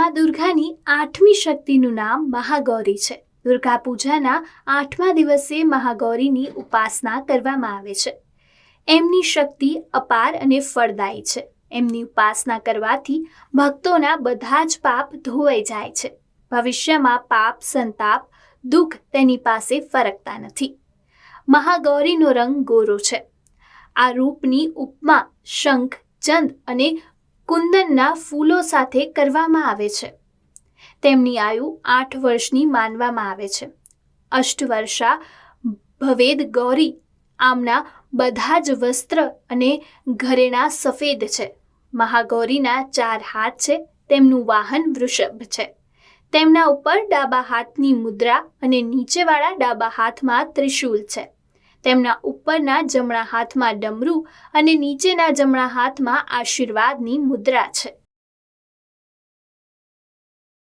માં દુર્ગાની આઠમી શક્તિનું નામ મહાગૌરી છે. દુર્ગા પૂજાના આઠમા દિવસે મહાગૌરીની ઉપાસના કરવામાં આવે છે. એમની શક્તિ અપાર અને ફળદાયી છે. એમની ઉપાસના કરવાથી ભક્તોના બધા જ પાપ ધોવાઈ જાય છે. ભવિષ્યમાં પાપ, સંતાપ, દુઃખ તેની પાસે ફરકતા નથી. મહાગૌરીનો રંગ ગોરો છે. આ રૂપની ઉપમા, શંખ, ચંદ અને કુંદનના ફૂલો સાથે કરવામાં આવે છે. તેમની આયુ આઠ વર્ષની માનવામાં આવે છે. અષ્ટવર્ષા ભવેદ ગૌરી આમના બધા જ વસ્ત્ર અને ઘરેણા સફેદ છે. મહાગૌરીના ચાર હાથ છે, તેમનું વાહન વૃષભ છે. તેમના ઉપર ડાબા હાથની મુદ્રા અને નીચેવાળા ડાબા હાથમાં ત્રિશૂલ છે. તેમના ઉપરના જમણા હાથમાં ડમરું અને નીચેના જમણા હાથમાં આશીર્વાદની મુદ્રા છે.